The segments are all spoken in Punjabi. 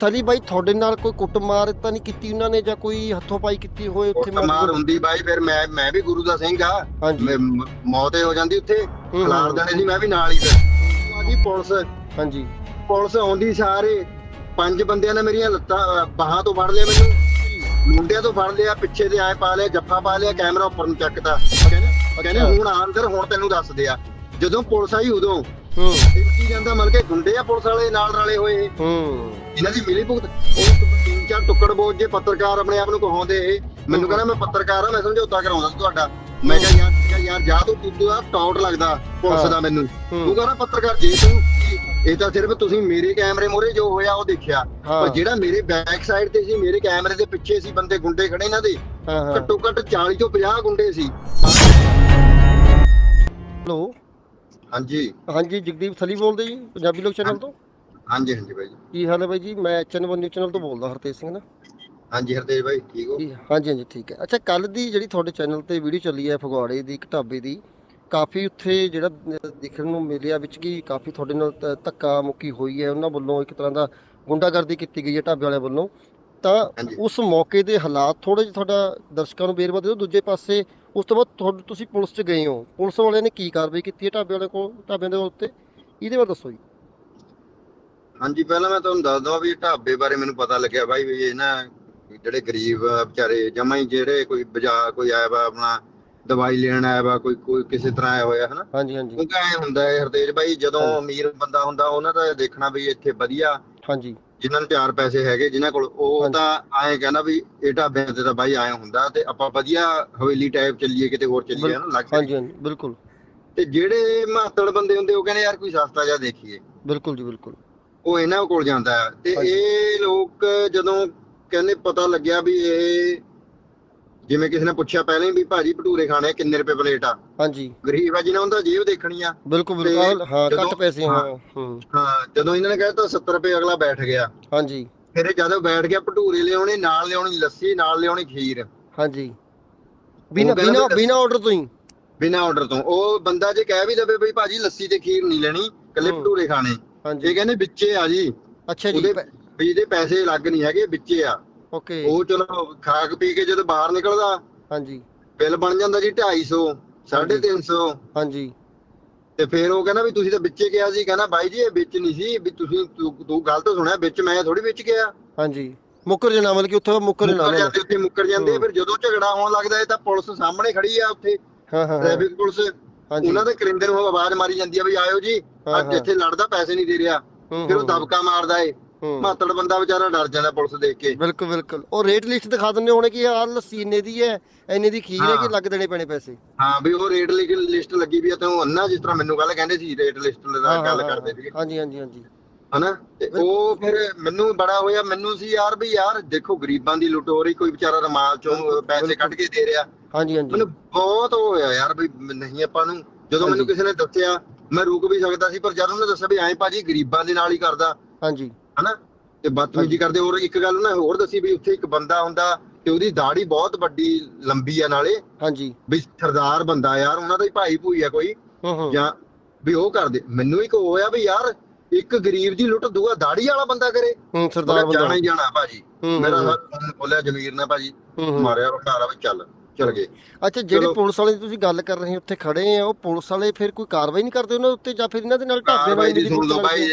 ਸਲੀ ਬਾਈ ਤੁਹਾਡੇ ਨਾਲ ਕੋਈ ਕੁੱਟਮਾਰ ਤਾਂ ਨਹੀਂ ਕੀਤੀ ਉਹਨਾਂ ਨੇ ਜਾਂ ਕੋਈ ਹੱਥੋਂ ਪਾਈ ਕੀਤੀ ਹੋਏ ਉੱਥੇ ਮਾਰ ਹੁੰਦੀ ਬਾਈ ਫਿਰ ਮੈਂ ਮੈਂ ਵੀ ਗੁਰੂ ਦਾ ਸਿੰਘ ਆ। ਹਾਂਜੀ। ਮੌਤ ਹੀ ਜਾਂਦੀ ਉੱਥੇ। ਖਲਾਰ ਦੇਣੇ ਸੀ ਮੈਂ ਵੀ ਨਾਲ ਹੀ ਆ ਗਈ ਪੁਲਿਸ। ਹਾਂਜੀ। ਪੁਲਿਸ ਆਉਂਦੀ ਸਾਰੇ। ਪੰਜ ਬੰਦਿਆਂ ਨੇ ਮੇਰੀਆਂ ਲੱਤਾਂ ਬਾਹਾਂ ਤੋਂ ਫੜ ਲਿਆ ਮੈਨੂੰ। ਮੁੰਡਿਆਂ ਤੋਂ ਫੜ ਲਿਆ ਪਿੱਛੇ ਦੇ ਆਏ ਪਾ ਲਿਆ ਜੱਫਾ ਪਾ ਲਿਆ ਕੈਮਰਾ ਉੱਪਰ ਨੂੰ ਚੱਕਦਾ ਕਹਿੰਦੇ ਕਹਿੰਦੇ ਹੁਣ ਆ ਅੰਦਰ ਹੁਣ ਤੈਨੂੰ ਦੱਸਦੇ ਆ ਜਦੋਂ ਪੁਲਿਸ ਆਈ ਉਦੋਂ ਹੂੰ। ਇਹ ਕੀ ਜਾਂਦਾ ਮਤਲਬ ਕਿ ਗੁੰਡੇ ਆ ਪੁਲਿਸ ਵਾਲੇ ਨਾਲ ਰਲੇ ਹੋਏ। ਹੂੰ। ਇਹਨਾਂ ਦੀ ਮਿਲੀ ਭੁਗਤ ਉਹ ਤਿੰਨ ਚਾਰ ਟੁੱਕੜ ਬੋਝ ਜੇ ਪੱਤਰਕਾਰ ਆਪਣੇ ਆਪ ਨੂੰ ਕਹਾਉਂਦੇ ਇਹ। ਮੈਨੂੰ ਕਹਿੰਦਾ ਮੈਂ ਪੱਤਰਕਾਰ ਆ ਮੈਂ ਸਮਝੌਤਾ ਕਰਾਉਂਦਾ ਸੀ ਤੁਹਾਡਾ। ਮੈਂ ਕਿਹਾ ਯਾਰ ਕਿਹਾ ਯਾਰ ਜਾ ਤੂੰ ਤੂੰ ਦਾ ਟੌਟ ਲੱਗਦਾ ਪੁਲਿਸ ਦਾ ਮੈਨੂੰ। ਤੂੰ ਕਹਿੰਦਾ ਪੱਤਰਕਾਰ ਜੇ ਤੂੰ ਇਹ ਤਾਂ ਸਿਰਫ ਤੁਸੀਂ ਮੇਰੇ ਕੈਮਰੇ ਮੋਰੇ ਜੋ ਹੋਇਆ ਉਹ ਦੇਖਿਆ। ਪਰ ਜਿਹੜਾ ਮੇਰੇ ਬੈਕ ਸਾਈਡ ਤੇ ਸੀ ਮੇਰੇ ਕੈਮਰੇ ਦੇ ਪਿੱਛੇ ਸੀ ਬੰਦੇ ਗੁੰਡੇ ਖੜੇ ਇਹਨਾਂ ਦੇ। ਘੱਟੋ ਘੱਟ 40 ਤੋਂ 50 ਗੁੰਡੇ ਸੀ। ਹੈਲੋ। ਹਾਂਜੀ। ਹਾਂਜੀ ਜਗਦੀਪ ਸਲੀ ਬੋਲਦੇ ਜੀ ਪੰਜਾਬੀ ਲੋਕ ਚੈਨਲ ਤੋਂ? ਹਾਂਜੀ ਹਾਂਜੀ ਬਾਈ ਜੀ। ਕੀ ਹਾਲ ਹੈ ਬਾਈ ਜੀ? ਮੈਂ ਚੈਨਲ ਨਿਊਜ਼ ਚੈਨਲ ਤੋਂ ਬੋਲਦਾ ਹਰਤੇਜ ਸਿੰਘ ਨਾ ਹਾਂਜੀ ਹਰਦੇਵ ਬਾਈ ਠੀਕ ਹੋ? ਜੀ ਹਾਂਜੀ ਹਾਂਜੀ ਠੀਕ ਹੈ। ਅੱਛਾ ਕੱਲ ਦੀ ਜਿਹੜੀ ਤੁਹਾਡੇ ਚੈਨਲ ਤੇ ਵੀਡੀਓ ਚੱਲੀ ਹੈ ਫਗਵਾੜੇ ਦੀ ਇੱਕ ਢਾਬੇ ਦੀ ਕਾਫੀ ਉੱਥੇ ਜਿਹੜਾ ਦੇਖਣ ਨੂੰ ਮਿਲਿਆ ਵਿੱਚ ਕੀ ਕਾਫੀ ਤੁਹਾਡੇ ਨਾਲ ਧੱਕਾ ਮੁੱਕੀ ਹੋਈ ਹੈ। ਉਹਨਾਂ ਵੱਲੋਂ ਇੱਕ ਤਰ੍ਹਾਂ ਦਾ ਗੁੰਡਾਗਰਦੀ ਕੀਤੀ ਗਈ ਹੈ ਢਾਬੇ ਵਾਲਿਆਂ ਵੱਲੋਂ। ਤਾਂ। ਉਸ ਮੌਕੇ ਦੇ ਹਾਲਾਤ ਥੋੜੇ ਜਿਹਾ ਤੁਹਾਡਾ ਦਰਸ਼ਕਾਂ ਨੂੰ ਬੇਰਵਾ ਦਿਓ। ਦੂਜੇ ਪਾਸੇ ਉਸ ਤੋਂ ਬਾਅਦ ਤੁਹਾਡੇ ਤੁਸੀਂ ਪੁਲਿਸ 'ਚ ਗਏ ਹੋ। ਪੁਲਿਸ ਵਾਲਿਆਂ ਨੇ ਕੀ ਕਾਰਵਾਈ ਕੀਤੀ ਹੈ ਢਾਬੇ ਵਾਲੇ ਕੋਲ ਢਾਬਿਆਂ ਦੇ ਉੱਤੇ? ਇਹਦੇ ਬਾਰੇ ਦੱਸੋ ਜੀ। ਹਾਂਜੀ ਪਹਿਲਾਂ ਮੈਂ ਤੁਹਾਨੂੰ ਦੱਸ ਦਵਾਂ ਵੀ ਢਾਬੇ ਬਾਰੇ ਮੈਨੂੰ ਪਤਾ ਲੱਗਿਆ ਬਾਈ ਵੀ ਇਹ ਨਾ ਜਿਹੜੇ ਗਰੀਬ ਵਿਚਾਰੇ ਜਮਾਂ ਹੀ ਜਿਹੜੇ ਕੋਈ ਬਾਜ਼ਾਰ ਕੋਈ ਆਇਆ ਵਾ ਆਪਣਾ ਦਵਾਈ ਲੈਣ ਆਇਆ ਵਾ ਕੋਈ ਕੋਈ ਕਿਸੇ ਤਰ੍ਹਾਂ ਆਇਆ ਹੋਇਆ ਹਨਾ? ਹਾਂਜੀ ਹਾਂਜੀ। ਕਿਉਂਕਿ ਐ ਹੁੰਦਾ ਹੈ ਹਰਤੇਜ ਬਾਈ ਜਦੋਂ। ਅਮੀਰ ਬੰਦਾ ਹੁੰਦਾ ਉਹਨਾਂ ਦਾ ਦੇਖਣਾ ਵੀ ਇੱਥੇ ਵਧੀਆ। ਹਾਂਜੀ। ਜਿਨ੍ਹਾਂ ਨੂੰ ਚਾਰ ਪੈਸੇ ਹੈਗੇ ਜਿਨ੍ਹਾਂ ਕੋਲ ਉਹ। ਤਾਂ ਐਂ ਕਹਿੰਦਾ ਵੀ ਇਹ ਢਾਬੇ ਤੇ ਤਾਂ ਬਾਈ ਆਏ ਹੁੰਦਾ ਤੇ ਆਪਾਂ ਵਧੀਆ ਹਵੇਲੀ ਟਾਈਪ ਚੱਲੀਏ ਕਿਤੇ ਹੋਰ ਚੱਲੀਏ ਹਨਾ ਲੱਗ ਹਾਂਜੀ ਹਾਂਜੀ ਬਿਲਕੁਲ। ਤੇ ਜਿਹੜੇ ਮਾਤੜ ਬੰਦੇ ਹੁੰਦੇ ਉਹ ਕਹਿੰਦੇ ਯਾਰ ਕੋਈ ਸਸਤਾ ਜਿਹਾ ਦੇਖੀਏ। ਬਿਲਕੁਲ ਜੀ ਬਿਲਕੁਲ। ਉਹ ਇਹਨਾਂ ਕੋਲ ਜਾਂਦਾ ਤੇ। ਇਹ ਲੋਕ ਜਦੋਂ ਕਹਿੰਦੇ ਪਤਾ ਲੱਗਿਆ ਵੀ ਇਹ ਜਿਵੇਂ ਕਿਸੇ ਨੇ ਪੁੱਛਿਆ ਪਹਿਲਾਂ ਹੀ ਵੀ ਭਾਜੀ ਭਟੂਰੇ ਖਾਣੇ ਕਿੰਨੇ ਰੁਪਏ ਪਲੇਟ ਆ? ਹਾਂਜੀ। ਗਰੀਬ ਆ ਜਿਹਨਾਂ ਹੁੰਦਾ ਜੇਬ ਦੇਖਣੀ ਆ। ਬਿਲਕੁਲ ਤੇ ਬਿਲਕੁਲ। ਹਾਂ ਘੱਟ ਪੈਸੇ ਹਾਂ। ਹਾਂ। ਜਦੋਂ ਇਹਨਾਂ ਨੇ ਕਹਿਤਾ 70 ਰੁਪਏ ਅਗਲਾ ਬੈਠ ਗਿਆ। ਹਾਂਜੀ। ਫਿਰ ਇਹ ਜਦੋਂ ਬੈਠ ਗਿਆ ਭਟੂਰੇ ਲਿਆਉਣੇ ਨਾਲ ਲਿਆਉਣੀ ਲੱਸੀ ਨਾਲ ਲਿਆਉਣੀ ਖੀਰ। ਹਾਂਜੀ। ਬਿਨਾ ਬਿਨਾ ਬਿਨਾ ਆਰਡਰ ਤੋਂ ਹੀ? ਬਿਨਾ ਆਰਡਰ ਤੋਂ। ਉਹ ਬੰਦਾ ਜੇ ਕਹਿ ਵੀ ਦਵੇ ਬਈ ਭਾਜੀ ਲੱਸੀ ਤੇ ਖੀਰ ਨਹੀਂ ਲੈਣੀ ਕੱਲੇ। ਭਟੂਰੇ ਖਾਣੇ। ਇਹ ਕਹਿੰਦੇ ਵਿੱਚੇ ਆ ਜੀ। ਅੱਛਾ ਜੀ। ਵੀ ਇਹਦੇ ਪੈਸੇ ਲੱਗ ਨਹੀਂ ਹੈਗੇ ਵਿੱਚੇ ਆ। ਓਕੇ। ਉਹ ਚਲੋ ਖਾ ਕੇ ਪੀ ਕੇ ਜਦੋਂ ਬਾਹਰ ਨਿਕਲਦਾ ਹਾਂਜੀ। ਬਿੱਲ ਬਣ ਜਾਂਦਾ ਜੀ 250 350 ਹਾਂਜੀ। ਤੇ ਫਿਰ ਉਹ ਕਹਿੰਦਾ ਵੀ ਤੁਸੀਂ ਤਾਂ ਵਿੱਚੇ ਗਿਆ ਸੀ ਕਹਿੰਦਾ ਬਾਈ ਜੀ ਇਹ ਵਿੱਚ ਨਹੀਂ ਸੀ ਵੀ ਤੁਸੀਂ ਤੂੰ ਗਲਤ ਸੁਣਿਆ ਵਿੱਚ ਮੈਂ ਥੋੜੀ ਵਿੱਚ ਗਿਆ ਹਾਂਜੀ। ਮੁੱਕਰ ਜਨਾ ਮਤਲਬ ਕਿ ਉੱਥੇ ਮੁੱਕਰ ਜਨਾ ਮੁੱਕਰ ਜਾਂਦੇ ਉੱਥੇ ਮੁੱਕਰ ਜਾਂਦੇ। ਫਿਰ ਜਦੋਂ ਝਗੜਾ ਹੋਣ ਲੱਗਦਾ ਇਹ ਤਾਂ ਪੁਲਿਸ ਸਾਹਮਣੇ ਖੜੀ ਆ ਉੱਥੇ। ਹਾਂ ਹਾਂ ਟ੍ਰੈਫਿਕ ਪੁਲਿਸ ਹਾਂਜੀ। ਉਹਨਾਂ ਦੇ ਕਰਿੰਦੇ ਨੂੰ ਆਵਾਜ਼ ਮਾਰੀ ਜਾਂਦੀ ਆ ਵੀ ਆਇਓ ਜੀ ਅੱਜ। ਇੱਥੇ ਲੜਦਾ ਪੈਸੇ ਨਹੀਂ ਦੇ ਰਿਹਾ। ਫਿਰ ਉਹ ਦਬਕਾ ਮਾਰਦਾ ਏ। ਮਾਤੜ ਬੰਦਾ ਵਿਚਾਰਾ ਡਰ ਜਾਂਦਾ ਪੁਲਿਸ ਦੇਖ ਕੇ। ਬਿਲਕੁਲ ਬਿਲਕੁਲ। ਉਹ ਰੇਟ ਲਿਸਟ ਦਿਖਾ ਦਿੰਦੇ ਹੋਣੇ ਕਿ ਆਹ ਲੱਸੀ ਇੰਨੇ ਦੀ ਹੈ ਇੰਨੇ ਦੀ ਖੀਰ ਹੈ ਕਿ। ਲੱਗ ਦੇਣੇ ਪੈਣੇ ਪੈਸੇ? ਹਾਂ ਵੀ ਉਹ ਰੇਟ ਲਿਸਟ ਲੱਗੀ ਵੀ ਆ ਤੈਨੂੰ ਅੰਨਾ ਜਿਸ ਤਰ੍ਹਾਂ ਮੈਨੂੰ ਗੱਲ ਕਹਿੰਦੇ ਸੀ ਰੇਟ ਲਿਸਟ ਦਾ ਗੱਲ ਕਰਦੇ ਸੀ ਹਾਂਜੀ ਹਾਂਜੀ ਹਾਂਜੀ। ਹਨਾ? ਤੇ ਉਹ ਫਿਰ ਮੈਨੂੰ ਬੜਾ ਹੋਇਆ ਮੈਨੂੰ ਸੀ ਯਾਰ ਵੀ ਯਾਰ ਦੇਖੋ ਗਰੀਬਾਂ ਦੀ ਲੁੱਟ ਹੋ ਰਹੀ ਕੋਈ ਵਿਚਾਰਾ ਰਮਾਲ ਚੋਂ ਪੈਸੇ। ਕੱਢ ਕੇ ਦੇ ਰਿਹਾ। ਹਾਂਜੀ ਹਾਂਜੀ। ਮੈਨੂੰ ਬਹੁਤ ਉਹ ਹੋਇਆ ਯਾਰ ਵੀ ਨਹੀਂ ਆਪਾਂ ਨੂੰ। ਜਦੋਂ ਮੈਨੂੰ। ਕਿਸੇ ਨੇ ਦੱਸਿਆ ਮੈਂ ਰੁਕ ਵੀ ਸਕਦਾ ਸੀ ਪਰ ਜਦ ਉਹਨੇ ਦੱਸਿਆ ਵੀ ਐਂ ਭਾਜੀ ਗਰੀਬਾਂ ਦੇ ਨਾਲ ਹੀ ਕਰਦਾ। ਹਾਂਜੀ। ਹਨਾ? ਤੇ ਬਦਤਮੀਜ਼ੀ ਕਰਦੇ। ਹੋਰ ਇੱਕ ਗੱਲ ਉਹਨੇ ਹੋਰ ਦੱਸੀ ਵੀ ਉੱਥੇ ਇੱਕ ਬੰਦਾ ਹੁੰਦਾ ਤੇ ਉਹਦੀ ਦਾੜੀ ਬਹੁਤ ਵੱਡੀ ਲੰਬੀ ਆ ਨਾਲੇ। ਹਾਂਜੀ। ਵੀ ਸਰਦਾਰ ਬੰਦਾ ਯਾਰ ਉਹਨਾਂ ਦਾ ਹੀ ਭਾਈ ਭੂਈ ਆ ਕੋਈ। ਜਾਂ ਵੀ ਉਹ ਕਰਦੇ। ਮੈਨੂੰ ਇੱਕ ਹੋਇਆ ਵੀ ਯਾਰ ਇੱਕ ਗਰੀਬ ਦੀ ਲੁੱਟ ਦੂਆ ਦਾੜੀ ਵਾਲਾ ਬੰਦਾ ਕਰੇ। ਹੂੰ ਸਰਦਾਰ ਬੰਦਾ। ਜਾਣਾ ਹੀ ਜਾਣਾ ਭਾਜੀ। ਮੇਰਾ ਬੋਲਿਆ ਜ਼ਮੀਰ ਨੇ ਭਾਜੀ। ਮਾਰਿਆ ਰੋਟਾਰਾ ਵੀ ਚੱਲ ਚਲ ਗਏ। ਅੱਛਾ ਜਿਹੜੀ। ਪੁਲਿਸ ਵਾਲੇ ਦੀ ਤੁਸੀਂ ਗੱਲ ਕਰ ਰਹੇ ਹੋ ਉੱਥੇ ਖੜੇ ਆ ਉਹ ਪੁਲਿਸ ਵਾਲੇ ਫਿਰ ਕੋਈ ਕਾਰਵਾਈ ਨਹੀਂ ਕਰਦੇ ਉਹਨਾਂ ਉੱਤੇ ਜਾਂ ਫਿਰ ਇਹਨਾਂ ਦੇ ਨਾਲ ਢਾਬੇ ਵਾਲੇ ਦੀ ਸੁਣ ਲਓ ਭਾਈ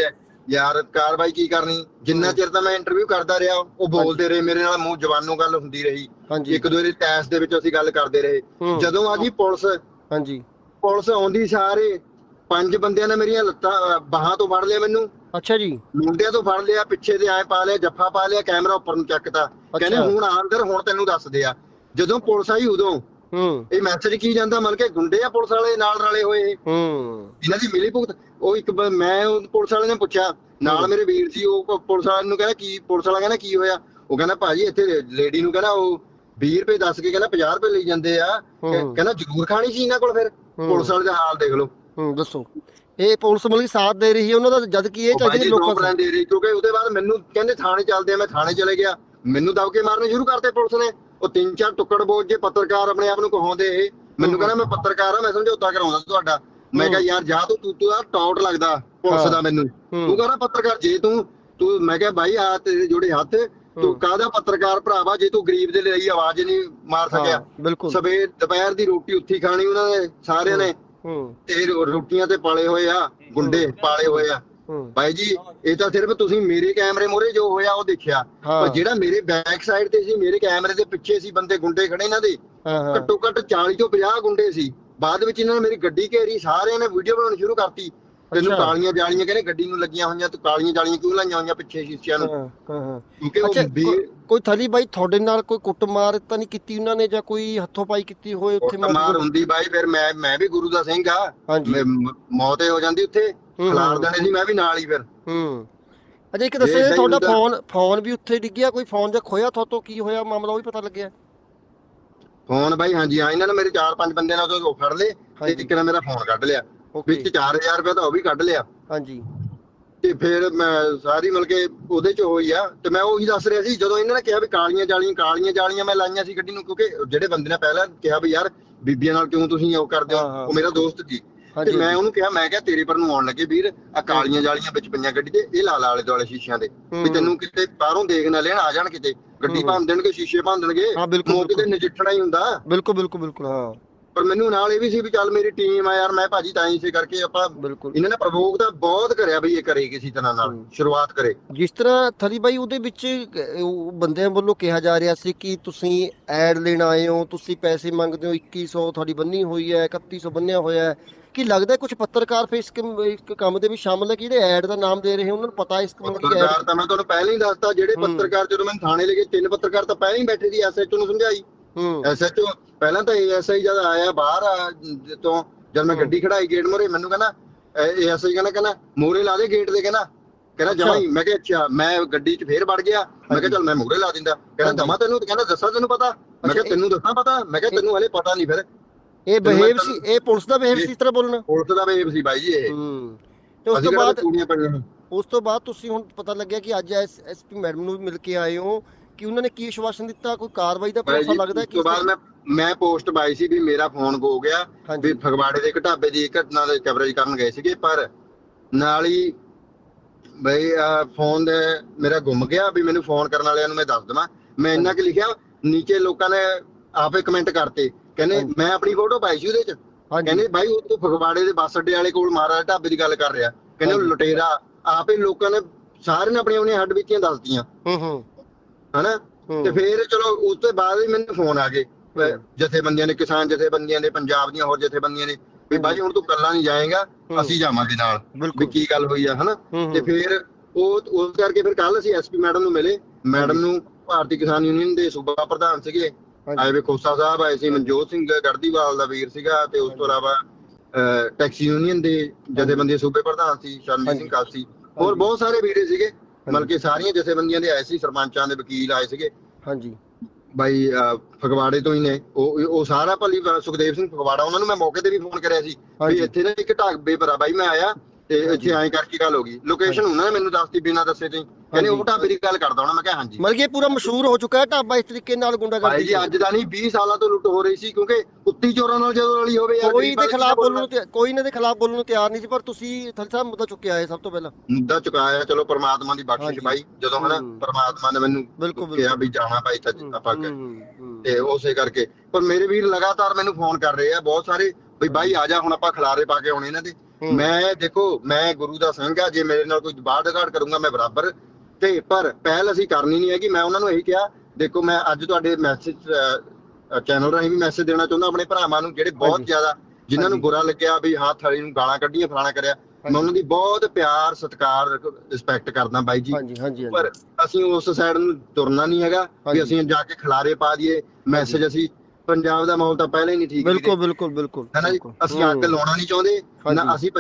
ਯਾਰ ਕਾਰਵਾਈ ਕੀ ਕਰਨੀ? ਜਿੰਨਾ। ਚਿਰ ਤਾਂ ਮੈਂ ਇੰਟਰਵਿਊ ਕਰਦਾ ਰਿਹਾ ਉਹ ਬੋਲਦੇ ਰਹੇ ਮੇਰੇ ਨਾਲ ਮੂੰਹ ਜ਼ਬਾਨੋਂ ਗੱਲ ਹੁੰਦੀ ਰਹੀ। ਇੱਕ ਦੋ ਵਾਰੀ ਟੈਸਟ ਦੇ ਵਿੱਚ ਅਸੀਂ ਗੱਲ ਕਰਦੇ ਰਹੇ। ਜਦੋਂ ਆ ਗਈ ਪੁਲਿਸ ਹਾਂਜੀ। ਪੁਲਿਸ ਆਉਂਦੀ ਸਾਰੇ ਪੰਜ ਬੰਦਿਆਂ ਨੇ ਮੇਰੀਆਂ ਲੱਤਾਂ ਬਾਹਾਂ ਤੋਂ ਫੜ ਲਿਆ ਮੈਨੂੰ। ਅੱਛਾ ਜੀ। ਮੁੰਡਿਆਂ ਤੋਂ ਫੜ ਲਿਆ ਪਿੱਛੇ ਦੇ ਆਏ ਪਾ ਲਿਆ ਜੱਫਾ ਪਾ ਲਿਆ ਕੈਮਰਾ ਉੱਪਰ ਨੂੰ ਚੱਕਦਾ ਕਹਿੰਦੇ ਹੁਣ ਆ ਅੰਦਰ ਹੁਣ ਤੈਨੂੰ ਦੱਸਦੇ ਆ। ਜਦੋਂ ਪੁਲਿਸ ਆਈ ਉਦੋਂ ਹੂੰ। ਇਹ ਮੈਸੇਜ ਕੀ ਜਾਂਦਾ? ਮਤਲਬ ਕਿ ਗੁੰਡੇ ਆ ਪੁਲਿਸ ਵਾਲੇ ਨਾਲ ਰਲੇ ਹੋਏ। ਹੂੰ। ਇਹਨਾਂ ਦੀ ਮਿਲੀ ਭੁਗਤ? ਉਹ ਇੱਕ ਮੈਂ ਉਹ ਪੁਲਿਸ ਵਾਲੇ ਨੇ ਪੁੱਛਿਆ ਨਾਲ। ਮੇਰੇ ਵੀਰ ਸੀ ਉਹ ਪੁਲਿਸ ਵਾਲੇ ਨੂੰ ਕਹਿੰਦਾ ਕੀ ਪੁਲਿਸ ਵਾਲਾ ਕਹਿੰਦਾ ਕੀ ਹੋਇਆ? ਉਹ ਕਹਿੰਦਾ ਭਾਜੀ ਇੱਥੇ ਲੇਡੀ ਨੂੰ ਕਹਿੰਦਾ ਉਹ 20 ਰੁਪਏ ਦੱਸ ਕੇ ਕਹਿੰਦਾ 50 ਰੁਪਏ ਲਈ ਜਾਂਦੇ ਆ। ਕਹਿੰਦਾ ਜ਼ਰੂਰ ਖਾਣੀ ਸੀ ਇਹਨਾਂ ਕੋਲ ਫਿਰ। ਪੁਲਿਸ ਵਾਲੇ ਦਾ ਹਾਲ ਦੇਖ ਲਓ। ਹੂੰ ਦੱਸੋ। ਇਹ ਪੁਲਿਸ ਕਿ ਸਾਥ ਦੇ ਰਹੀ ਹੈ ਉਹਨਾਂ ਦਾ ਜਦ ਕਿ ਇਹ ਚਾਹੀਦੇ ਲੋਕਾਂ ਲੋਕਾਂ ਦੇ ਰਹੀ ਕਿਉਂਕਿ ਉਹਦੇ ਬਾਅਦ ਮੈਨੂੰ ਕਹਿੰਦੇ ਥਾਣੇ ਚੱਲਦੇ ਆ ਮੈਂ ਥਾਣੇ ਚਲੇ ਗਿਆ। ਮੈਨੂੰ ਦਬ ਕੇ ਮਾਰਨੇ ਸ਼ੁਰੂ ਕਰਤੇ ਪੁਲਿਸ ਨੇ। ਉਹ ਤਿੰਨ ਚਾਰ ਟੁੱਕੜ ਬੋਝ ਜੇ ਪੱਤਰਕਾਰ ਆਪਣੇ ਆਪ ਨੂੰ ਕਹਾਉਂਦੇ ਇਹ। ਮੈਨੂੰ। ਕਹਿੰਦਾ ਮੈਂ ਪੱਤਰਕਾਰ ਆ ਮੈਂ ਸਮਝੌਤਾ ਕਰਾਉਂਦਾ ਤੁਹਾਡਾ। ਮੈਂ ਕਿਹਾ। ਯਾਰ ਜਾ ਤੂੰ ਤੂੰ ਦਾ ਟੌਟ ਲੱਗਦਾ ਪੁਲਿਸ। ਦਾ ਮੈਨੂੰ। ਤੂੰ ਕਹਿੰਦਾ ਪੱਤਰਕਾਰ ਜੇ ਤੂੰ ਤੂੰ ਮੈਂ ਕਿਹਾ ਬਾਈ ਆ ਤੇਰੇ ਜੋੜੇ ਹੱਥ ਤੂੰ। ਕਾਹਦਾ ਪੱਤਰਕਾਰ ਭਰਾਵਾ ਜੇ ਤੂੰ ਗਰੀਬ ਦੇ ਲਈ ਆਵਾਜ਼ ਨਹੀਂ ਮਾਰ ਸਕਿਆ। ਸਵੇਰ ਦੁਪਹਿਰ ਦੀ ਰੋਟੀ ਉੱਥੇ ਖਾਣੀ ਉਹਨਾਂ ਨੇ ਸਾਰਿਆਂ ਨੇ। ਤੇ ਰੋਟੀਆਂ ਤੇ ਪਾਲੇ ਹੋਏ ਆ ਗੁੰਡੇ ਪਾਲੇ ਹੋਏ ਆ। ਬਾਈ ਜੀ ਇਹ ਤਾਂ ਸਿਰਫ ਤੁਸੀਂ ਮੇਰੇ ਕੈਮਰੇ ਮੋਰੇ ਜੋ ਹੋਇਆ ਉਹ ਦੇਖਿਆ। ਪਰ ਜਿਹੜਾ ਮੇਰੇ ਬੈਕ ਸਾਈਡ ਤੇ ਸੀ ਮੇਰੇ ਕੈਮਰੇ ਦੇ ਪਿੱਛੇ ਸੀ ਬੰਦੇ ਗੁੰਡੇ ਖੜੇ ਇਹਨਾਂ ਦੇ। ਘੱਟੋ ਘੱਟ 40 ਤੋਂ 50 ਗੁੰਡੇ ਸੀ। ਬਾਅਦ ਵਿੱਚ ਇਹਨਾਂ ਨੇ ਮੇਰੀ ਗੱਡੀ ਘੇਰੀ ਸਾਰਿਆਂ ਨੇ ਵੀਡੀਓ ਬਣਾਉਣੀ ਸ਼ੁਰੂ ਕਰਤੀ। ਤੈਨੂੰ। ਕਾਲੀਆਂ ਜਾਲੀਆਂ ਕਹਿੰਦੇ ਗੱਡੀ ਨੂੰ ਲੱਗੀਆਂ ਹੋਈਆਂ ਤੂੰ ਕਾਲੀਆਂ ਜਾਲੀਆਂ ਕਿਉਂ ਲਾਈਆਂ ਹੋਈਆਂ ਪਿੱਛੇ ਸ਼ੀਸ਼ਿਆਂ ਨੂੰ? ਹਾਂ ਹਾਂ ਕਿਉਂਕਿ ਉਹ ਕੋਈ ਥਲੀ ਬਾਈ ਤੁਹਾਡੇ ਨਾਲ ਕੋਈ ਕੁੱਟਮਾਰ ਤਾਂ ਨਹੀਂ ਕੀਤੀ ਉਹਨਾਂ ਨੇ ਜਾਂ ਕੋਈ ਹੱਥੋਂ ਪਾਈ ਕੀਤੀ ਹੋਏ ਉੱਥੇ ਮਾਰ? ਹੁੰਦੀ ਬਾਈ ਫਿਰ ਮੈਂ ਮੈਂ ਵੀ ਗੁਰੂ ਦਾ ਸਿੰਘ ਆ। ਮੌਤ ਹੀ ਜਾਂਦੀ ਉੱਥੇ। ਖਲਾਰ। ਦੇਣੇ ਸੀ ਮੈਂ ਵੀ ਨਾਲ ਹੀ ਫਿਰ। ਹੂੰ। ਅੱਛਾ ਇੱਕ ਦੱਸੋ ਤੁਹਾਡਾ। ਫੋਨ ਫੋਨ ਵੀ ਉੱਥੇ ਡਿੱਗਿਆ ਕੋਈ ਫੋਨ ਜਾਂ ਖੋਇਆ ਤੁਹਾਤੋਂ ਕੀ ਹੋਇਆ? ਮਾਮਲਾ ਉਹ ਵੀ ਪਤਾ ਲੱਗਿਆ? ਫੋਨ ਬਾਈ ਹਾਂਜੀ ਆ ਇਹਨਾਂ ਨੇ ਮੇਰੇ ਚਾਰ ਪੰਜ ਬੰਦਿਆਂ ਨਾਲ ਉਹ ਫੜ ਲਏ ਤੇ। ਇੱਕ ਨੇ ਮੇਰਾ ਫੋਨ ਕੱਢ ਲਿਆ। ਵਿੱਚ 4000 ਰੁਪਏ ਤਾਂ ਉਹ ਵੀ ਕੱਢ ਲਿਆ। ਹਾਂਜੀ। ਤੇ ਫਿਰ ਮੈਂ ਸਾਰੀ ਮਿਲ ਕੇ ਉਹਦੇ ਚ ਹੋਈ ਆ ਤੇ ਮੈਂ ਉਹੀ ਦੱਸ ਰਿਹਾ ਸੀ ਜਦੋਂ ਇਹਨਾਂ ਨੇ ਕਿਹਾ ਵੀ ਕਾਲੀਆਂ ਜਾਲੀਆਂ ਕਾਲੀਆਂ ਜਾਲੀਆਂ ਮੈਂ ਲਾਈਆਂ ਸੀ ਗੱਡੀ ਨੂੰ ਕਿਉਂਕਿ ਜਿਹੜੇ ਬੰਦੇ ਨੇ ਪਹਿਲਾਂ ਕਿਹਾ ਵੀ ਯਾਰ ਬੀਬੀਆਂ ਨਾਲ ਕਿਉਂ ਤੁਸੀਂ ਉਹ ਕਰਦੇ ਹਾਂ, ਹਾਂ। ਹੋ। ਉਹ ਮੇਰਾ ਦੋਸਤ ਸੀ। ਤੇ ਮੈਂ। ਉਹਨੂੰ ਕਿਹਾ ਮੈਂ ਕਿਹਾ ਤੇਰੇ ਪਰ ਨੂੰ ਆਉਣ ਲੱਗੇ ਵੀਰ ਆ ਕਾਲੀਆਂ ਜਾਲੀਆਂ ਵਿੱਚ ਪਈਆਂ ਗੱਡੀ ਤੇ ਇਹ ਲਾ ਲਾ ਆਲੇ ਦੁਆਲੇ ਸ਼ੀਸ਼ਿਆਂ ਦੇ ਵੀ। ਤੈਨੂੰ ਕਿਤੇ ਬਾਹਰੋਂ ਦੇਖ ਨਾ ਲੈਣ ਆ ਜਾਣ ਕਿਤੇ ਗੱਡੀ। ਭੰਨ ਦੇਣਗੇ ਸ਼ੀਸ਼ੇ ਭੰਨ ਦੇਣਗੇ ਮੌਕੇ ਤੇ। ਨਜਿੱਠਣਾ ਹੀ ਹੁੰਦਾ ਬਿਲਕੁਲ ਬਿਲਕੁਲ ਬਿਲਕੁਲ ਹਾਂ ਪਰ ਮੈਨੂੰ ਨਾਲ ਇਹ ਵੀ ਸੀ ਵੀ ਚੱਲ ਮੇਰੀ ਟੀਮ ਆ ਯਾਰ ਮੈਂ ਭਾਜੀ ਤਾਂ ਇਸੇ ਕਰਕੇ ਆਪਾਂ ਇਹਨਾਂ ਨੇ ਪ੍ਰਵੋਗ ਤਾਂ ਬਹੁਤ ਕਰਿਆ ਬਈ ਇਹ ਕਰੇ ਕਿਸੇ ਤਰ੍ਹਾਂ ਨਾਲ। ਸ਼ੁਰੂਆਤ ਕਰੇ ਜਿਸ ਤਰ੍ਹਾਂ ਥਲੀ ਬਾਈ ਉਹਦੇ ਵਿੱਚ ਬੰਦਿਆਂ ਵੱਲੋਂ ਕਿਹਾ ਜਾ ਰਿਹਾ ਸੀ ਕਿ ਤੁਸੀਂ ਐਡ ਲੈਣ ਆਏ ਹੋ ਤੁਸੀਂ ਪੈਸੇ ਮੰਗਦੇ ਹੋ 2100 ਤੁਹਾਡੀ ਬੰਨੀ ਹੋਈ ਹੈ 3100 ਬੰਨਿਆ ਹੋਇਆ ਹੈ ਕੀ ਲੱਗਦਾ ਕੁਝ ਪੱਤਰਕਾਰ ਫਿਰ ਇਸ ਕੰਮ- ਦੇ ਵਿੱਚ ਸ਼ਾਮਲ ਹੈ? ਕਿ ਜਿਹੜੇ ਐਡ ਦਾ ਨਾਮ ਦੇ ਰਹੇ ਉਹਨਾਂ ਨੂੰ ਪਤਾ ਇਸ ਕੰਮ ਦੀ ਪੱਤਰਕਾਰ ਐਡ ਤਾਂ ਮੈਂ ਤੁਹਾਨੂੰ ਪਹਿਲਾਂ ਹੀ ਦੱਸਤਾ ਜਿਹੜੇ। ਪੱਤਰਕਾਰ ਜਦੋਂ ਮੈਂ ਥਾਣੇ ਲੈ ਕੇ ਤਿੰਨ ਪੱਤਰਕਾਰ ਤਾਂ ਪਹਿਲਾਂ ਹੀ ਬੈਠੇ ਸੀ ਐਸਐਚਓ ਨੂੰ ਸਮਝਾਈ। ਐਸਐਚਓ ਪਹਿਲਾਂ ਤਾਂ ਏਐਸਆਈ ਜਦ ਆਇਆ ਬਾਹਰ ਤੋਂ ਜਦ ਮੈਂ। ਗੱਡੀ ਖੜਾਈ ਗੇਟ ਮੋਰੇ ਮੈਨੂੰ ਕਹਿੰਦਾ ਏਐਸਆਈ ਕਹਿੰਦਾ ਕਹਿੰਦਾ ਮੋਰੇ ਲਾ ਦੇ ਗੇਟ ਦੇ ਕਹਿੰਦਾ। ਕਹਿੰਦਾ। ਜਮਾਈ ਮੈਂ ਕਿਹਾ ਅੱਛਾ ਮੈਂ ਗੱਡੀ 'ਚ ਫੇਰ ਵੜ ਗਿਆ। ਮੈਂ ਕਿਹਾ ਚੱਲ ਮੈਂ ਮੋਰੇ ਲਾ ਦਿੰਦਾ। ਕਹਿੰਦਾ ਹਾਂਜੀ। ਦਮਾ ਤੈਨੂੰ ਕਹਿੰਦਾ ਦੱਸਾਂ ਤੈਨੂੰ ਪਤਾ? ਮੈਂ ਕਿਹਾ ਤੈਨੂੰ ਦੱਸਾਂ ਪਤਾ? ਮੈਂ ਕਿਹਾ ਤੈਨੂੰ ਹਲੇ ਪਤਾ ਨਹੀਂ ਫਿਰ। ਇਹ ਬਿਹੇਵ ਸੀ ਇਹ ਪੁਲਿਸ ਦਾ ਬਿਹੇਵ ਸੀ ਇਸ ਤਰ੍ਹਾਂ ਬੋਲਣਾ? ਪੁਲਿਸ ਦਾ ਵੇਬ ਸੀ ਬਾਈ ਜੀ ਇਹ। ਹੂੰ। ਤੇ ਉਸ ਤੋਂ ਬਾਅਦ। ਉਸ ਤੋਂ ਬਾਅਦ ਤੁਸੀਂ ਹੁਣ ਪਤਾ ਲੱਗਿਆ ਕਿ ਅੱਜ ਐਸਪੀ ਮੈਡਮ ਨੂੰ ਮਿਲ ਕੇ ਆਏ ਹੋ ਕਿ ਉਹਨਾਂ ਨੇ ਕੀ ਆਸ਼ਵਾਸਨ ਦਿੱਤਾ? ਕੋਈ ਕਾਰਵਾਈ ਦਾ ਭਰੋਸਾ ਲੱਗਦਾ ਉਸ ਤੋਂ ਬਾਅਦ ਮੈਂ ਮੈਂ ਪੋਸਟ ਪਾਈ ਸੀ ਵੀ ਮੇਰਾ ਫੋਨ ਖੋ ਗਿਆ ਵੀ ਫਗਵਾੜੇ ਦੇ ਘਟਾਬੇ ਦੀ ਘਟਨਾ ਦੇ ਕਵਰੇਜ ਕਰਨ ਗਏ ਸੀਗੇ ਪਰ ਨਾਲ ਹੀ ਬਈ ਫੋਨ ਦੇ ਮੇਰਾ ਗੁੰਮ ਗਿਆ ਵੀ ਮੈਨੂੰ ਫੋਨ ਕਰਨ ਵਾਲਿਆਂ ਨੂੰ ਮੈਂ ਦੱਸ ਦਵਾਂ। ਮੈਂ ਇੰਨਾ ਕਿ ਲਿਖਿਆ ਨੀਚੇ ਲੋਕਾਂ ਨੇ ਆਪੇ ਕਮੈਂਟ ਕਰਤੇ। ਕਹਿੰਦੇ। ਮੈਂ ਆਪਣੀ ਫੋਟੋ ਪਾਈ ਸੀ ਉਹਦੇ ਚ ਕਹਿੰਦੇ ਬਾਈ ਉਹ ਤੂੰ ਫਗਵਾੜੇ ਦੇ ਬੱਸ ਅੱਡੇ ਵਾਲੇ ਕੋਲ ਮਹਾਰਾਜ ਢਾਬੇ ਦੀ ਗੱਲ ਕਰ ਰਿਹਾ ਕਹਿੰਦੇ ਉਹ। ਲੁਟੇਰਾ ਆਪੇ ਲੋਕਾਂ ਨੇ ਸਾਰਿਆਂ ਨੇ ਆਪਣੀਆਂ ਆਪਣੀਆਂ ਹੱਡ ਬੀਤੀਆਂ ਦੱਸਦੀਆਂ ਹੂੰ ਹੂੰ ਹਨਾ। ਤੇ ਫਿਰ ਚਲੋ ਉਸ ਤੋਂ ਬਾਅਦ ਹੀ ਮੈਨੂੰ ਫੋਨ ਆ ਗਏ। ਜਥੇਬੰਦੀਆਂ ਨੇ ਕਿਸਾਨ ਜਥੇਬੰਦੀਆਂ ਨੇ ਪੰਜਾਬ ਦੀਆਂ ਹੋਰ ਜਥੇਬੰਦੀਆਂ ਨੇ ਵੀ। ਬਾਈ ਹੁਣ ਤੂੰ ਕੱਲਾ ਨਹੀਂ ਜਾਏਗਾ। ਅਸੀਂ ਜਾਵਾਂਗੇ ਨਾਲ ਵੀ ਬਿਲਕੁਲ ਕੀ ਗੱਲ ਹੋਈ ਆ ਹਨਾ ਤੇ। ਫਿਰ ਉਹ ਉਸ ਕਰਕੇ ਫਿਰ ਕੱਲ ਅਸੀਂ ਐਸਪੀ ਮੈਡਮ ਨੂੰ ਮਿਲੇ ਮੈਡਮ ਨੂੰ ਭਾਰਤੀ ਕਿਸਾਨ ਯੂਨੀਅਨ ਦੇ ਸੂਬਾ ਪ੍ਰਧਾਨ ਸੀਗੇ। ਆਏ ਵੇ ਖੋਸਾ ਸਾਹਿਬ ਆਏ ਸੀ ਮਨਜੋਤ ਸਿੰਘ ਗੜਦੀਵਾਲ ਦਾ ਵੀਰ ਸੀਗਾ ਤੇ ਉਸ ਤੋਂ ਇਲਾਵਾ ਟੈਕਸੀ ਯੂਨੀਅਨ ਦੇ ਜਥੇਬੰਦੀ ਸੂਬੇ ਪ੍ਰਧਾਨ ਸੀ ਸ਼ਰਮਜੀਤ ਸਿੰਘ। ਕਾਸੀ। ਹੋਰ। ਬਹੁਤ ਸਾਰੇ ਵੀਰੇ ਸੀਗੇ ਮਤਲਬ ਕਿ ਸਾਰੀਆਂ ਜਥੇਬੰਦੀਆਂ ਦੇ ਆਏ ਸੀ ਸਰਪੰਚਾਂ ਦੇ ਵਕੀਲ ਆਏ ਸੀਗੇ। ਹਾਂਜੀ। ਬਾਈ ਫਗਵਾੜੇ ਤੋਂ ਹੀ ਨੇ। ਉਹ ਉਹ ਸਾਰਾ ਭਲੀ ਸੁਖਦੇਵ ਸਿੰਘ ਫਗਵਾੜਾ ਉਹਨਾਂ ਨੂੰ ਮੈਂ ਮੌਕੇ ਤੇ ਵੀ ਫੋਨ ਕਰਿਆ ਸੀ ਵੀ। ਇੱਥੇ ਨਾ ਇੱਕ ਢਾਬੇ ਪਰ ਆ। ਬਾਈ ਮੈਂ ਆਇਆ ਤੇ ਇੱਥੇ ਐਂ ਕਰਕੇ ਗੱਲ ਹੋ ਗਈ। ਲੋਕੇਸ਼ਨ ਉਹਨਾਂ ਨੇ ਮੈਨੂੰ ਦੱਸਤੀ ਬਿਨਾਂ ਦੱਸੇ ਤੇ ਕਹਿੰਦੇ ਉਹ। ਢਾਬੇ ਦੀ ਗੱਲ ਕਰਦਾ ਹੋਣਾ ਮੈਂ ਕਿਹਾ ਹਾਂਜੀ ਮਤਲਬ ਕਿ ਇਹ ਪੂਰਾ ਮਸ਼ਹੂਰ ਹੋ ਚੁੱਕਾ ਹੈ ਢਾਬਾ ਇਸ ਤਰੀਕੇ ਨਾਲ ਭਾਈ ਗੁੰਡਾਗਰਦੀ ਜੀ ਅੱਜ ਦਾ ਨਹੀਂ 20 ਸਾਲਾਂ ਤੋਂ ਲੁੱਟ ਹੋ ਰਹੀ ਸੀ ਕਿਉਂਕਿ ਕੁੱਤੀ ਚੋਰਾਂ ਨਾਲ ਜਦੋਂ ਲੜੀ ਹੋਵੇ ਯਾਰ ਕੋਈ ਗਰੀਬਾਂ ਦੇ ਦੀ ਖਿਲਾਫ ਬੋਲਣ ਨੂੰ ਤਿਆ- ਕੋਈ ਇਹਨਾਂ ਦੇ ਖਿਲਾਫ ਬੋਲਣ ਨੂੰ ਤਿਆਰ ਨਹੀਂ ਸੀ ਪਰ ਤੁਸੀਂ ਥਲ ਸਾਹਿਬ ਮੁੱਦਾ ਚੁੱਕਿਆ ਹੈ ਸਭ ਤੋਂ ਪਹਿਲਾਂ ਮੁੱਦਾ ਚੁਕਾਇਆ ਚਲੋ ਪ੍ਰਮਾਤਮਾ ਦੀ ਬਖਸ਼ਿਸ਼ ਹਾਂਜੀ। ਭਾਈ ਜਦੋਂ ਹਨਾ ਹੂੰ। ਪ੍ਰਮਾਤਮਾ ਨੇ ਮੈਨੂੰ ਬਿਲਕੁਲ, ਕਿਹਾ ਵੀ ਜਾਣਾ ਭਾਈ ਤਾਂ ਆਪਾਂ। ਹੂੰ, ਹੂੰ। ਤੇ ਉਸੇ ਕਰਕੇ ਪਰ ਮੇਰੇ ਵੀਰ ਲਗਾਤਾਰ ਮੈਨੂੰ ਫੋਨ ਕਰ ਰਹੇ ਆ ਬਹੁਤ ਸਾਰੇ ਵੀ ਬਾਈ ਆ ਜਾ ਹੁਣ ਆਪਾਂ ਖਿਲਾਰੇ ਪਾ ਕੇ ਆਉਣੇ ਇਹਨਾਂ ਦੇ ਹੂੰ। ਮੈਂ ਦੇਖੋ ਮੈਂ ਗੁਰੂ ਦਾ ਸਿੰਘ ਆ ਜੇ ਮੇਰੇ ਨਾਲ ਕੋਈ ਬਾੜ ਘਾਟ ਕਰੂੰਗਾ ਮੈਂ ਬਰਾਬਰ ਤੇ ਪਰ ਪਹਿਲ ਅਸੀਂ ਕਰਨੀ ਨਹੀਂ ਹੈਗੀ ਮੈਂ ਉਹਨਾਂ ਨੂੰ ਇਹੀ ਕਿਹਾ ਦੇਖੋ ਮੈਂ ਅੱਜ ਤੁਹਾਡੇ ਮੈਸੇਜ ਚੈਨਲ ਰਾਹੀਂ ਵੀ ਮੈਸੇਜ ਦੇਣਾ ਚਾਹੁੰਦਾ ਆਪਣੇ ਭਰਾਵਾਂ ਨੂੰ ਜਿਹੜੇ ਬਹੁਤ। ਜ਼ਿਆਦਾ ਜਿਨ੍ਹਾਂ ਨੂੰ। ਬੁਰਾ ਲੱਗਿਆ ਵੀ ਹਾਂ ਥਲੀ ਨੂੰ ਗਾਲਾਂ ਕੱਢੀਆਂ ਫਲਾਣਾ ਕਰਿਆ ਮੈਂ ਉਹਨਾਂ ਦੀ ਬਹੁਤ ਪਿਆਰ ਸਤਿਕਾਰ ਰਿਸਪੈਕਟ ਕਰਦਾ ਬਾਈ ਜੀ ਹਾਂਜੀ ਹਾਂਜੀ ਹਾਂਜੀ। ਪਰ ਅਸੀਂ ਉਸ ਸਾਈਡ ਨੂੰ ਤੁਰਨਾ ਨਹੀਂ ਹੈਗਾ। ਵੀ ਅਸੀਂ ਜਾ ਕੇ ਖਿਲਾਰੇ ਪਾ ਦਈਏ ਮੈਸੇਜ ਅਸੀਂ ਪੰਜਾਬ ਦਾ ਮਾਹੌਲ ਤਾਂ ਪਹਿਲਾਂ ਹੀ ਨਹੀਂ ਠੀਕ ਬਿਲਕੁਲ ਬਿਲਕੁਲ ਬਿਲਕੁਲ ਹੈ ਨਾ ਜੀ। ਅਸੀਂ ਅੱਗ। ਲਾਉਣਾ ਨਹੀਂ ਚਾਹੁੰਦੇ ਨਾ। ਅਸੀਂ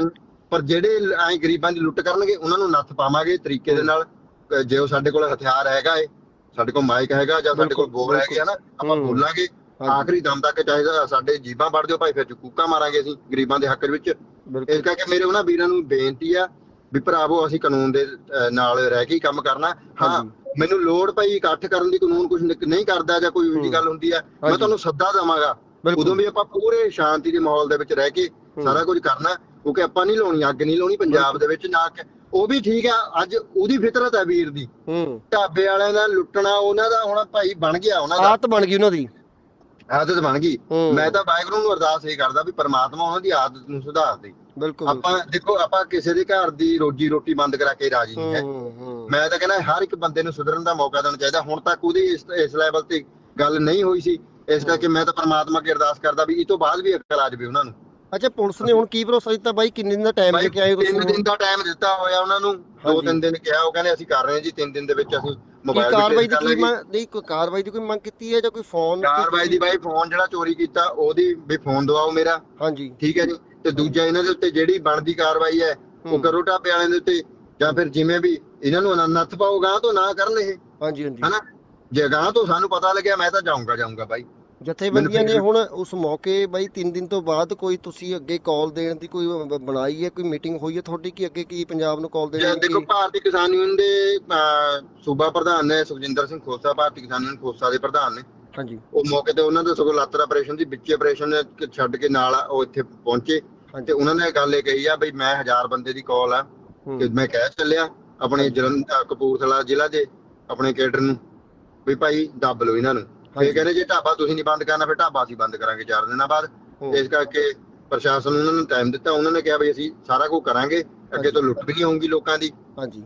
ਪਰ ਜਿਹੜੇ ਐ ਗਰੀਬਾਂ ਦੀ ਲੁੱਟ ਕਰਨਗੇ ਉਹਨਾਂ ਨੂੰ ਨੱਥ ਪਾਵਾਂਗੇ ਤਰੀਕੇ ਦੇ ਨਾਲ ਜੇ ਉਹ ਸਾਡੇ ਕੋਲ ਹਥਿਆਰ ਹੈਗਾ ਏ ਸਾਡੇ ਕੋਲ ਮਾਈਕ ਹੈਗਾ ਜਾਂ ਸਾਡੇ ਕੋਲ ਬੋਲ ਹੈਗੇ ਨਾ ਆਪਾਂ। ਬੋਲਾਂਗੇ। ਆਖਰੀ ਦਮ ਤੱਕ ਚਾਹੀਦਾ ਸਾਡੇ ਜੀਬਾਂ ਵੜ ਦਿਓ ਭਾਈ ਫਿਰ ਚੁੱਕੂਕਾ ਮਾਰਾਂਗੇ ਅਸੀਂ ਗਰੀਬਾਂ ਦੇ ਹੱਕ ਵਿੱਚ ਇਸ ਕਰਕੇ ਮੇਰੇ ਉਹਨਾਂ ਵੀਰਾਂ ਨੂੰ ਬੇਨਤੀ ਆ ਵੀ ਭਰਾਵੋ ਅਸੀਂ ਕਾਨੂੰਨ ਦੇ ਨਾਲ ਰਹਿ ਕੇ ਕੰਮ ਕਰਨਾ ਹਾਂ। ਮੈਨੂੰ ਲੋੜ ਪਈ ਇਕੱਠ ਕਰਨ ਦੀ ਕਾਨੂੰਨ ਕੁਝ ਨਹੀਂ ਕਰਦਾ ਜਾਂ ਕੋਈ ਹੂੰ। ਗੱਲ ਹੁੰਦੀ ਆ ਮੈਂ। ਤੁਹਾਨੂੰ ਸੱਦਾ ਦੇਵਾਂਗਾ। ਉਦੋਂ ਵੀ ਆਪਾਂ ਪੂਰੇ ਸ਼ਾਂਤੀ ਦੇ ਮਾਹੌਲ ਦੇ ਵਿੱਚ ਰਹਿ ਕੇ। ਸਾਰਾ ਕੁਝ ਕਰਨਾ ਕਿਉਂਕਿ ਆਪਾਂ ਨਹੀਂ ਲਾਉਣੀ ਅੱਗ ਨਹੀਂ ਲਾਉਣੀ ਪੰਜਾਬ ਦੇ ਵਿੱਚ ਨਾ ਕਿ ਉਹ ਵੀ ਠੀਕ ਆ ਅੱਜ ਉਹਦੀ ਫਿਤਰਤ ਹੈ ਵੀਰ ਦੀ। ਹੂੰ। ਢਾਬੇ ਵਾਲਿਆਂ ਦਾ ਲੁੱਟਣਾ ਉਹਨਾਂ ਦਾ ਹੁਣ ਭਾਈ ਬਣ ਗਿਆ ਉਹਨਾਂ ਦਾ। ਆਦਤ ਬਣ ਗਈ ਉਹਨਾਂ ਦੀ। ਆਦਤ ਬਣ ਗਈ। ਮੈਂ ਤਾਂ ਵਾਹਿਗੁਰੂ ਨੂੰ ਅਰਦਾਸ ਇਹ ਕਰਦਾ ਵੀ ਪਰਮਾਤਮਾ ਉਹਨਾਂ ਦੀ ਆਦਤ ਨੂੰ ਸੁਧਾਰ ਦੇ। ਬਿਲਕੁਲ। ਆਪਾਂ ਦੇਖੋ ਆਪਾਂ ਕਿਸੇ ਦੇ ਘਰ ਦੀ ਰੋਜੀ ਰੋਟੀ ਬੰਦ ਕਰਾ ਕੇ ਰਾਜੀ ਨਹੀਂ ਹੈ। ਮੈਂ ਤਾਂ ਕਹਿੰਦਾ ਹਰ ਇੱਕ ਬੰਦੇ ਨੂੰ ਸੁਧਰਨ ਦਾ ਮੌਕਾ ਦੇਣਾ ਚਾਹੀਦਾ। ਹੁਣ ਤੱਕ ਉਹਦੀ ਇਸ ਇਸ ਲੈਵਲ ਤੇ ਗੱਲ ਨਹੀਂ ਹੋਈ ਸੀ। ਇਸ ਕਰਕੇ ਮੈਂ ਤਾਂ ਪਰਮਾਤਮਾ ਅੱਗੇ ਅਰਦਾਸ ਕਰਦਾ ਵੀ ਇਹ ਤੋਂ ਬਾਅਦ ਵੀ ਅਕਲ ਆ ਜਾਵੇ ਉਹਨਾਂ ਨੂੰ। ਅੱਛਾ ਪੁਲਿਸ ਨੇ ਹੁਣ ਕੀ ਭਰੋਸਾ ਦਿੱਤਾ? ਬਾਈ ਕਿੰਨੇ ਦਿਨ ਦਾ ਟਾਈਮ ਲੈ ਕੇ ਆਏ ਹੋ ਤਿੰਨ ਤੁਸੀਂ ਦਿਨ ਦਾ ਟਾਈਮ ਦਿੱਤਾ ਹੋਇਆ ਉਹਨਾਂ ਨੂੰ। ਦੋ। ਤਿੰਨ ਦਿਨ ਕਿਹਾ ਉਹ ਕਹਿੰਦੇ ਅਸੀਂ ਕਰ ਰਹੇ ਹਾਂ ਜੀ ਤਿੰਨ ਦਿਨ ਦੇ ਵਿੱਚ ਅਸੀਂ ਮੋਬਾਈਲ ਕਾਰਵਾਈ ਦੀ ਕੀ ਮੰਗ ਨਹੀਂ ਕੋਈ ਕਾਰਵਾਈ ਦੀ ਕੋਈ ਮੰਗ ਕੀਤੀ ਹੈ ਜਾਂ ਕੋਈ ਫੋਨ ਕਾਰਵਾਈ ਦੀ ਬਾਈ ਫੋਨ ਜਿਹੜਾ ਚੋਰੀ ਕੀਤਾ ਉਹਦੀ ਵੀ ਫੋਨ ਦਵਾਓ ਮੇਰਾ। ਹਾਂਜੀ। ਠੀਕ ਹੈ ਜੀ? ਤੇ ਦੂਜਾ ਇਹਨਾਂ ਦੇ ਉੱਤੇ ਜਿਹੜੀ ਬਣਦੀ ਕਾਰਵਾਈ ਹੈ ਉਹ। ਕਰੋ ਢਾਬੇ ਵਾਲਿਆਂ ਦੇ ਉੱਤੇ ਜਾਂ ਫਿਰ ਜਿਵੇਂ ਵੀ ਇਹਨਾਂ ਨੂੰ ਨੱਥ ਪਾਓ ਗਾਂ ਤੋਂ ਨਾ ਕਰਨ ਇਹ। ਹਾਂਜੀ ਹਾਂਜੀ। ਹਨਾ? ਜੇ ਗਾਂ ਤੋਂ ਸਾਨੂੰ ਪਤਾ ਲੱਗਿਆ ਮੈਂ ਤਾਂ ਜਾਊਂਗਾ ਜਾਊਂਗਾ ਬਾਈ। ਜਥੇਬੰਦੀਆਂ ਨੇ ਹੁਣ ਉਸ ਮੌਕੇ ਬਾਈ 3 ਦਿਨ ਤੋਂ ਬਾਅਦ ਕੋਈ ਤੁਸੀਂ ਅੱਗੇ ਕਾਲ ਦੇਣ ਦੀ ਕੋਈ ਬਣਾਈ ਹੈ ਕੋਈ ਮੀਟਿੰਗ ਹੋਈ ਹੈ ਤੁਹਾਡੀ ਕਿ ਅੱਗੇ ਕੀ ਪੰਜਾਬ ਨੂੰ ਕਾਲ ਦੇਣੀ ਦੇਖੋ ਕਿ ਭਾਰਤੀ ਕਿਸਾਨ ਯੂਨੀਅਨ ਦੇ ਸੂਬਾ ਪ੍ਰਧਾਨ ਨੇ ਸੁਖਜਿੰਦਰ ਸਿੰਘ ਖੋਸਾ ਭਾਰਤੀ ਕਿਸਾਨ ਯੂਨੀਅਨ ਖੋਸਾ ਦੇ ਪ੍ਰਧਾਨ ਨੇ। ਹਾਂਜੀ। ਉਹ ਮੌਕੇ ਤੇ ਉਹਨਾਂ ਦਾ ਸਗੋਂ ਲਾਤਰ ਆਪਰੇਸ਼ਨ ਦੀ ਵਿੱਚ ਆਪਰੇਸ਼ਨ ਛੱਡ ਕੇ ਨਾਲ ਉਹ ਇੱਥੇ ਪਹੁੰਚੇ। ਤੇ ਉਹਨਾਂ ਨੇ ਗੱਲ ਇਹ ਕਹੀ ਆ ਬਈ ਮੈਂ ਹਜ਼ਾਰ ਬੰਦੇ ਦੀ ਕਾਲ ਆ ਹੂੰ, ਕਿ ਮੈਂ ਕਹਿ ਚੱਲਿਆ ਆਪਣੇ ਜਲੰਧਰ ਕਪੂਰਥਲਾ ਜ਼ਿਲ੍ਹਾ ਦੇ ਆਪਣੇ ਕੇਡਰ ਨੂੰ ਵੀ ਭਾਈ ਦੱਬ ਲਓ ਇਹਨਾਂ ਨੂੰ। ਇਹ ਕਹਿੰਦੇ ਜੇ ਢਾਬਾ ਤੁਸੀਂ ਨਹੀਂ ਬੰਦ ਕਰਨਾ ਫਿਰ ਢਾਬਾ ਅਸੀਂ ਬੰਦ ਕਰਾਂਗੇ ਚਾਰ ਦਿਨਾਂ ਬਾਅਦ। ਇਸ ਕਰਕੇ ਪ੍ਰਸ਼ਾਸਨ ਨੂੰ ਉਹਨਾਂ ਨੂੰ ਟਾਈਮ ਦਿੱਤਾ ਉਹਨਾਂ ਨੇ ਕਿਹਾ ਵੀ ਅਸੀਂ ਸਾਰਾ ਕੁਝ ਕਰਾਂਗੇ ਅੱਗੇ ਤੋਂ ਲੁੱਟ ਵੀ ਨਹੀਂ ਹੋਊਗੀ ਲੋਕਾਂ ਦੀ। ਹਾਂਜੀ।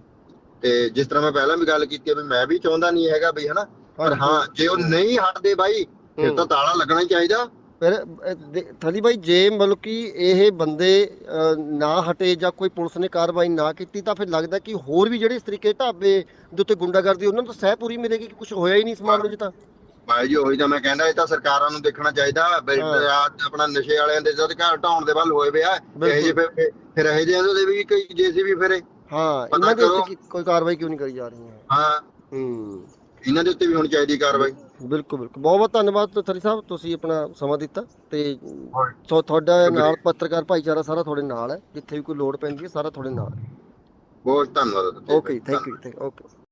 ਤੇ ਜਿਸ ਤਰ੍ਹਾਂ ਮੈਂ ਪਹਿਲਾਂ ਵੀ ਗੱਲ ਕੀਤੀ ਵੀ ਮੈਂ ਵੀ ਚਾਹੁੰਦਾ ਨਹੀਂ ਹੈਗਾ ਵੀ ਹਨਾ ਪਰ ਹਾਂ ਜੇ ਉਹ ਨਹੀਂ ਹਟਦੇ ਬਾਈ ਫਿਰ। ਤਾਂ ਤਾਲਾ ਲੱਗਣਾ ਹੀ ਚਾਹੀਦਾ। ਫਿਰ ਥਲੀ ਬਾਈ ਜੇ ਮਤਲਬ ਕਿ ਇਹ ਬੰਦੇ ਨਾ ਹਟੇ ਜਾਂ ਕੋਈ ਪੁਲਿਸ ਨੇ ਕਾਰਵਾਈ ਨਾ ਕੀਤੀ ਤਾਂ ਫਿਰ ਲੱਗਦਾ ਕਿ ਹੋਰ ਵੀ ਜਿਹੜੇ ਇਸ ਤਰੀਕੇ ਢਾਬੇ ਦੇ ਉੱਤੇ ਗੁੰਡਾਗਰਦੀ ਉਹਨਾਂ ਨੂੰ ਤਾਂ ਸਹਿ ਪੂਰੀ ਮਿਲੇਗੀ ਕਿ ਕੁਝ ਹੋਇਆ ਹੀ ਨਹੀਂ ਇਸ ਮਾਮਲੇ 'ਚ ਤਾਂ। ਭਾਈ ਜੀ ਉਹੀ ਤਾਂ ਮੈਂ ਕਹਿੰਦਾ ਇਹ ਤਾਂ ਸਰਕਾਰਾਂ ਨੂੰ ਦੇਖਣਾ ਚਾਹੀਦਾ ਵੀ ਆਪਣਾ ਨਸ਼ੇ ਵਾਲਿਆਂ ਦੇ ਜਦ ਘਰ ਢਾਉਣ ਦੇ ਵੱਲ ਹੋਏ ਵੇ ਆ ਇਹ ਜਿਹੇ ਫਿਰ ਇਹ ਜਿਹੇ ਦੇ ਵੀ ਕੋਈ ਜੇਸੀਬੀ ਫਿਰੇ। ਹਾਂ ਇਹਨਾਂ ਦੇ ਉੱਤੇ ਕੋਈ ਕਾਰਵਾਈ ਕਿਉਂ ਨਹੀਂ ਕਰੀ ਜਾ ਰਹੀ ਹੈ। ਹਾਂ। ਹੂੰ ਇਹਨਾਂ ਦੇ ਉੱਤੇ ਵੀ ਹੋਣੀ ਚਾਹੀਦੀ ਕਾਰਵਾਈ। ਬਿਲਕੁਲ ਬਿਲਕੁਲ। ਬਹੁਤ ਬਹੁਤ ਧੰਨਵਾਦ ਥਲੀ ਸਾਹਿਬ ਤੁਸੀਂ ਆਪਣਾ ਸਮਾਂ ਦਿੱਤਾ ਤੇ ਤੁਹਾਡਾ ਨਾਲ ਪੱਤਰਕਾਰ ਭਾਈਚਾਰਾ ਸਾਰਾ ਤੁਹਾਡੇ ਨਾਲ ਹੈ। ਜਿੱਥੇ ਵੀ ਕੋਈ ਲੋੜ ਪੈਂਦੀ ਹੈ ਸਾਰਾ ਤੁਹਾਡੇ ਨਾਲ ਹੈ। ਬਹੁਤ ਧੰਨਵਾਦ। Okay thank you okay